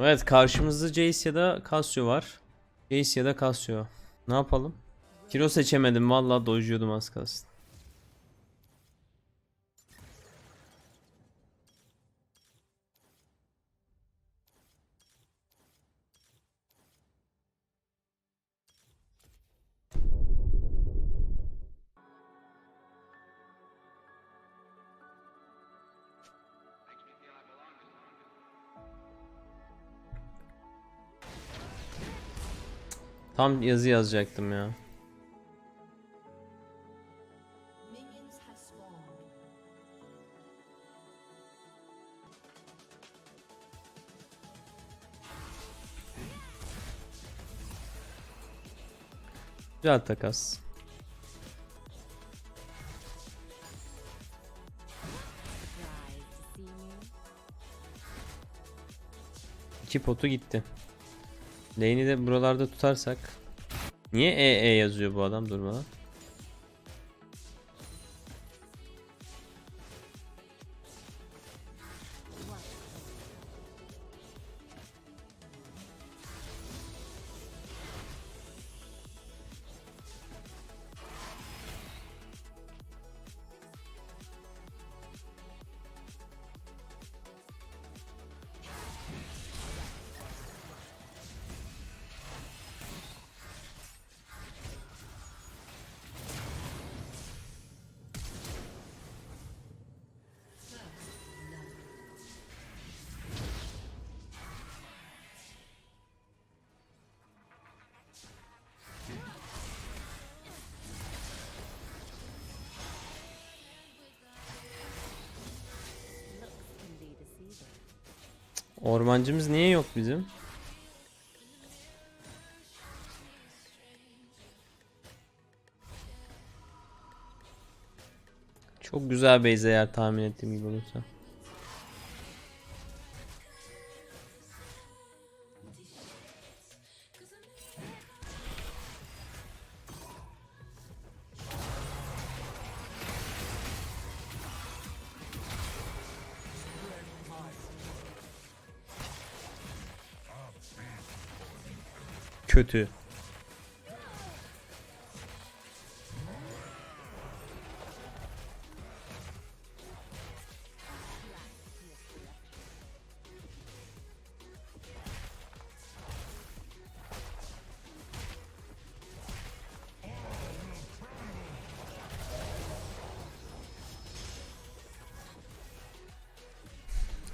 Evet karşımızda Jace ya da Casio var. Jace ya da Casio. Ne yapalım? Kiro seçemedim vallahi dojuyordum az kalsın. Tam yazı yazacaktım ya. Güzel takas. İki potu gitti. Lane'i de buralarda tutarsak. Niye EE yazıyor bu adam durmadan? Ormancımız niye yok bizim? Çok güzel base eğer tahmin ettiğim gibi olursa. Kötü.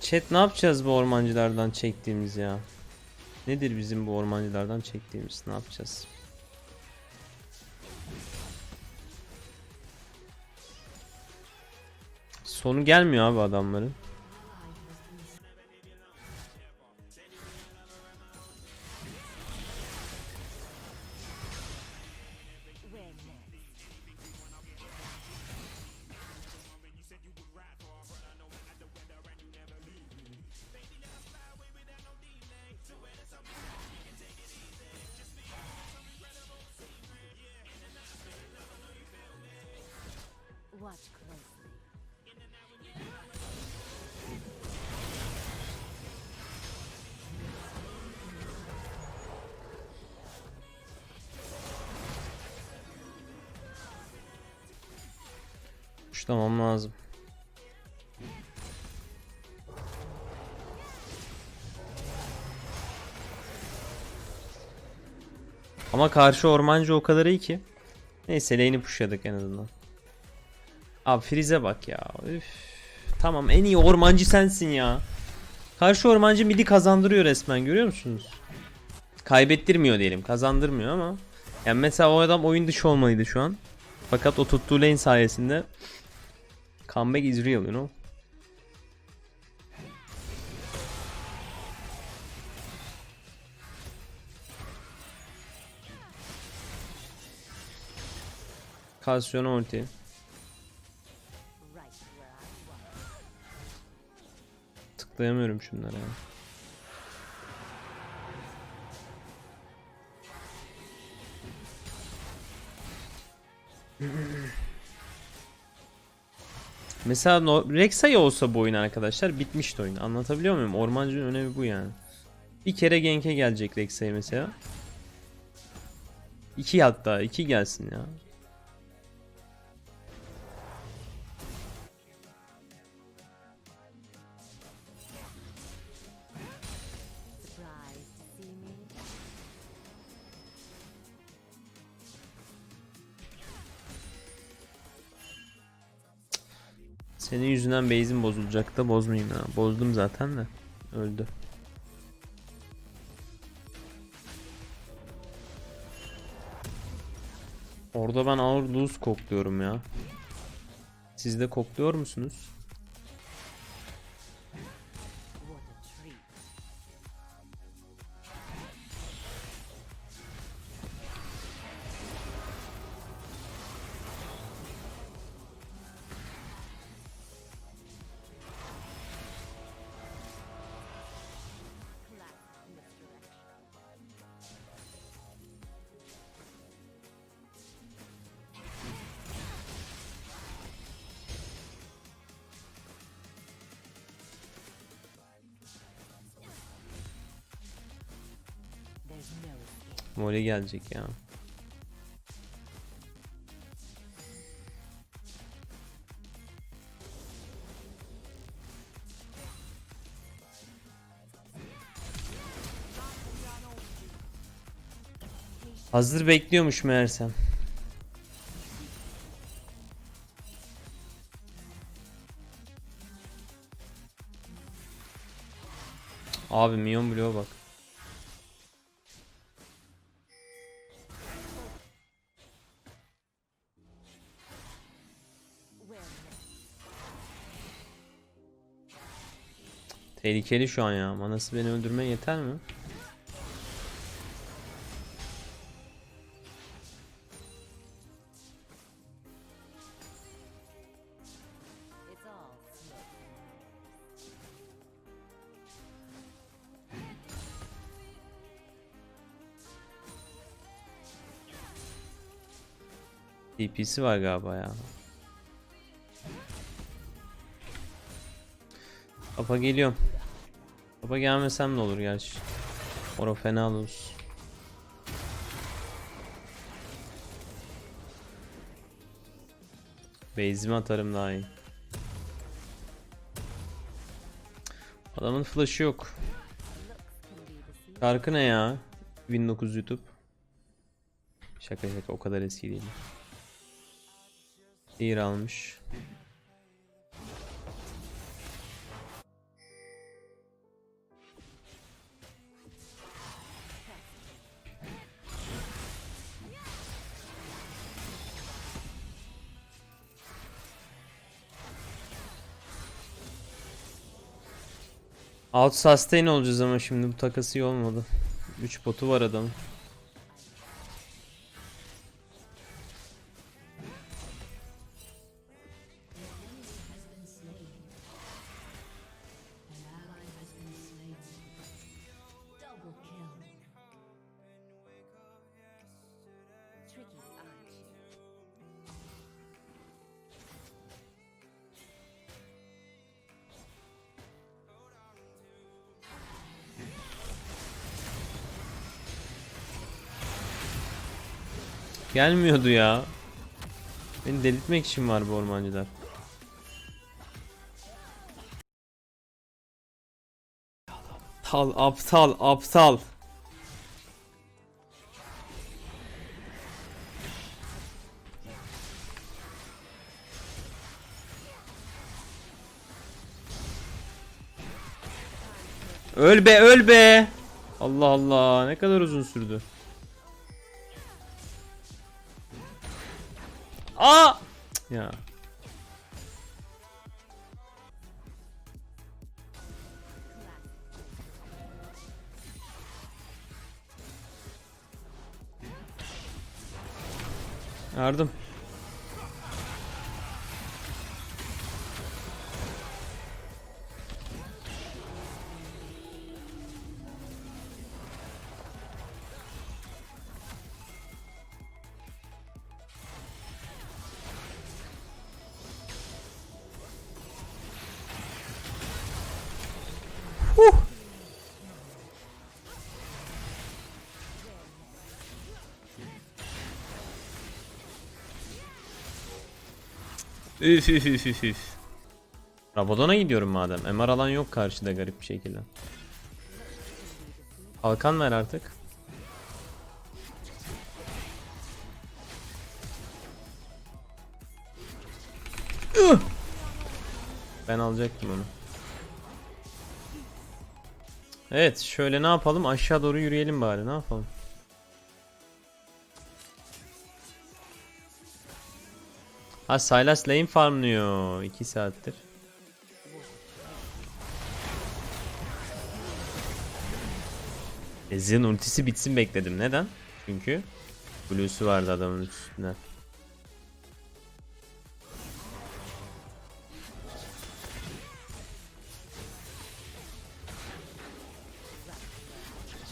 Chat ne yapacağız bu ormancılardan çektiğimiz ya? Nedir bizim bu ormancılardan çektiğimiz? Ne yapacağız? Sonu gelmiyor abi adamların. Watch closely. Tuşlamam lazım. Ama karşı ormancı o kadar iyi ki. Neyse lane'i pushladık en azından. Abi Frize bak ya. Üf. Tamam en iyi ormancı sensin ya. Karşı ormancı midi kazandırıyor resmen görüyor musunuz? Kaybettirmiyor diyelim kazandırmıyor ama. Yani mesela o adam oyun dışı olmalıydı şu an. Fakat o tuttuğu lane sayesinde Comeback is real, you know. Kalsiyon ulti. Tıklayamıyorum şunlara ya. Mesela no Rek'Sai olsa bu oyun arkadaşlar bitmişti oyun. Anlatabiliyor muyum? Ormancının önemi bu yani. Bir kere Genk'e gelecek Rek'Sai mesela. İki hatta iki gelsin ya. Senin yüzünden base'im bozulacak da bozmayayım ya. Bozdum zaten de. Öldü. Orada ben ağır lose kokluyorum ya. Siz de kokluyor musunuz? Mole gelecek ya. Hazır bekliyormuş meğersem. Abi Mion bloğa bak. Tehlikeli şu an ya. Manası beni öldürmeye yeter mi? DP'si var galiba ya. Papa geliyorum. Papa gelmesem ne olur gerçi. Ora fena olur. Base'imi atarım daha iyi. Adamın flash'ı yok. Şarkı ne ya? 1900 YouTube. Şaka şaka o kadar eski değil. Şiir almış. Out sustain olacağız ama şimdi bu takası iyi olmadı. 3 botu var adamın. Gelmiyordu ya. Beni delirtmek için var bu ormancılar. Aptal, aptal, aptal. Öl be, öl be. Allah Allah, ne kadar uzun sürdü. Aa! Ya. Yardım. Üf üf üf üf üf. Rabadon'a gidiyorum madem. MR alan yok karşıda garip bir şekilde. Kalkan ver artık. Ben alacaktım onu. Evet şöyle ne yapalım aşağı doğru yürüyelim bari ne yapalım. Ha Sylas lane farmlıyor 2 saattir. Ezreal'ın ultisi bitsin bekledim. Neden? Çünkü Blue'su vardı adamın üstünde.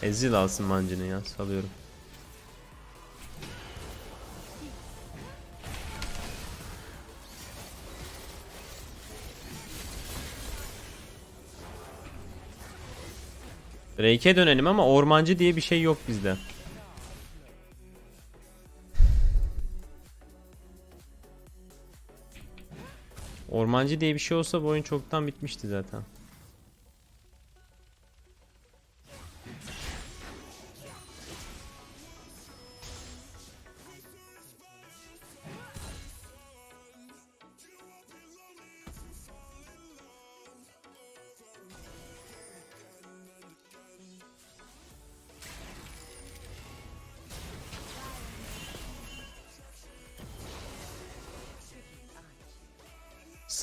Ezreal alsın mancını ya salıyorum. Drake'e dönelim ama ormancı diye bir şey yok bizde. Ormancı diye bir şey olsa bu oyun çoktan bitmişti zaten.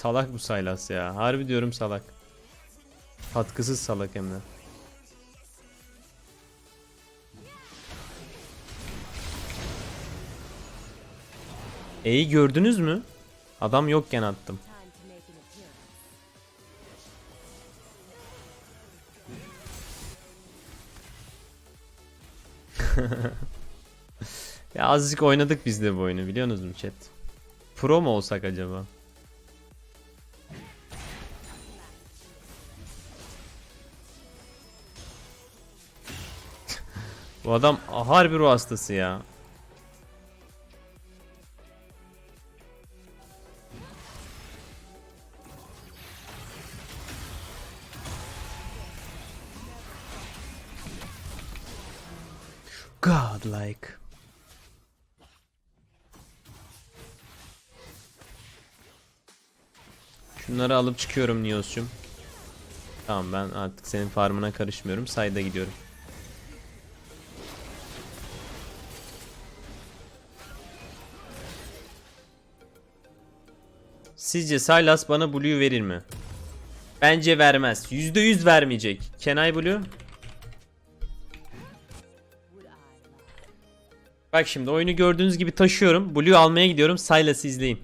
Salak bu Sylas ya. Harbi diyorum salak. Katkısız salak hem de. E'yi gördünüz mü? Adam yokken attım. Ya azıcık oynadık biz de bu oyunu biliyorsunuz mu chat? Pro mu olsak acaba? Bu adam harbi ruh hastası ya. Godlike. Şunları alıp çıkıyorum Nios'cum. Tamam ben artık senin farmına karışmıyorum. Sayda gidiyorum. Sizce Sylas bana Blue verir mi? Bence vermez. %100 vermeyecek. Can I Blue? Bak şimdi oyunu gördüğünüz gibi taşıyorum. Blue almaya gidiyorum. Sylas'ı izleyin.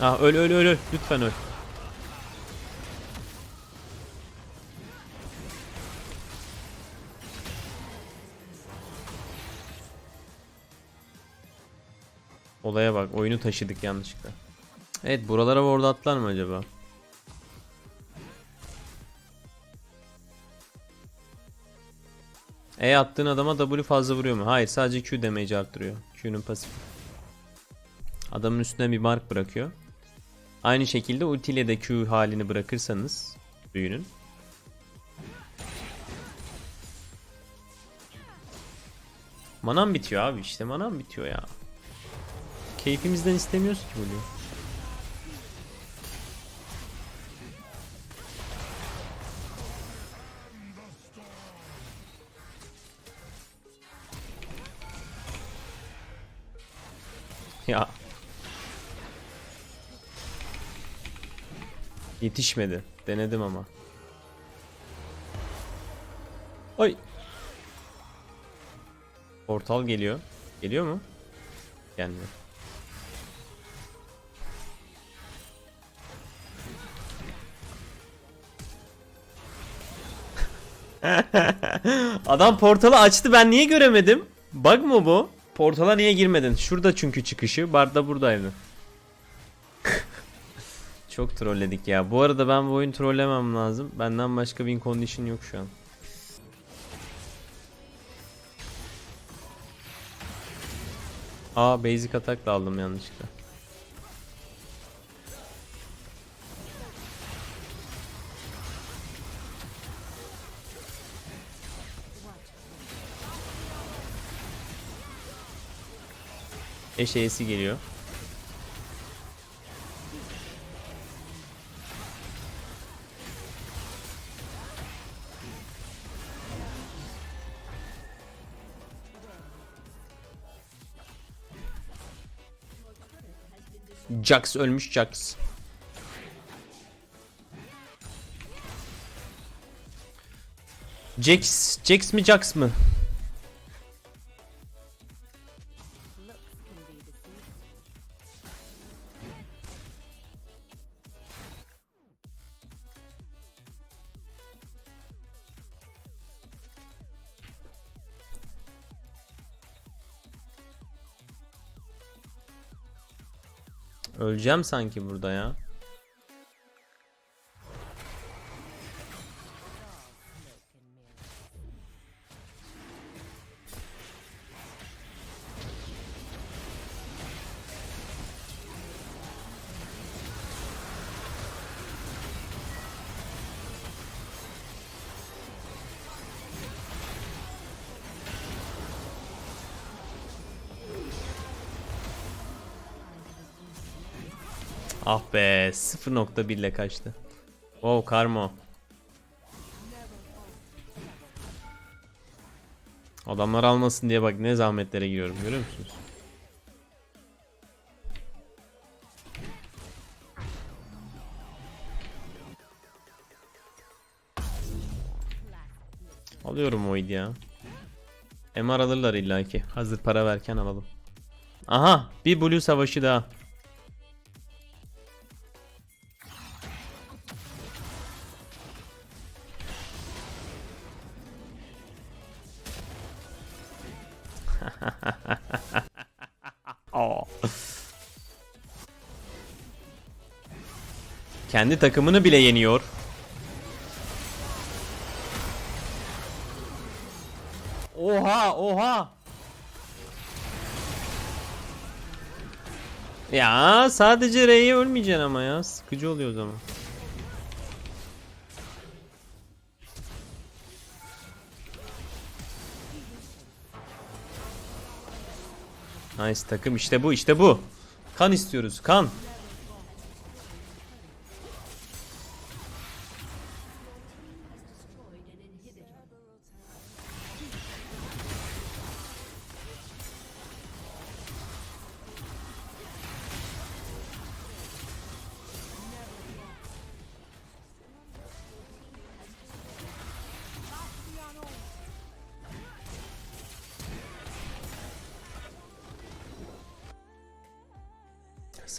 Ah öl öl öl öl. Lütfen öl. Olaya bak. Oyunu taşıdık yanlışlıkla. Evet buralara ward atlar mı acaba? E attığın adama W fazla vuruyor mu? Hayır sadece Q damage arttırıyor. Q'nun pasif. Adamın üstüne bir mark bırakıyor. Aynı şekilde ultiyle de Q halini bırakırsanız büyünün. Manam bitiyor abi işte manam bitiyor ya. Keyfimizden istemiyoruz ki bunu. Ya. Yetişmedi. Denedim ama. Oy. Portal geliyor. Geliyor mu? Gelmiyor. Adam portalı açtı ben niye göremedim? Bug mı bu? Portala niye girmedin? Şurada çünkü çıkışı. Bard da buradaydı. Çok trolledik ya. Bu arada ben bu oyunu trollemem lazım. Benden başka win condition yok şu an. Aa basic atak da aldım yanlışlıkla. Eşeğesi geliyor. Jax ölmüş Jax. Jax, Jax mi Jax mı? Öleceğim sanki burada ya. Ah be 0.1 ile kaçtı. Wow Karmo. Adamlar almasın diye bak ne zahmetlere giriyorum görüyor musunuz? Alıyorum o ya. MR alırlar illaki. Hazır para verken alalım. Aha bir blue savaşı daha. Aa. Kendi takımını bile yeniyor. Oha oha. Ya sadece R'ye ölmeyeceksin ama ya. Sıkıcı oluyor o zaman. Nice takım işte bu işte bu. Kan istiyoruz kan.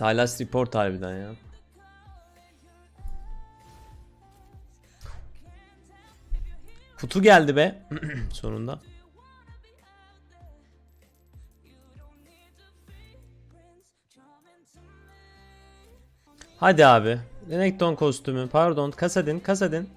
Silas report harbiden ya. Kutu geldi be sonunda. Hadi abi. Renekton kostümü. Pardon. Kasadin. Kasadin.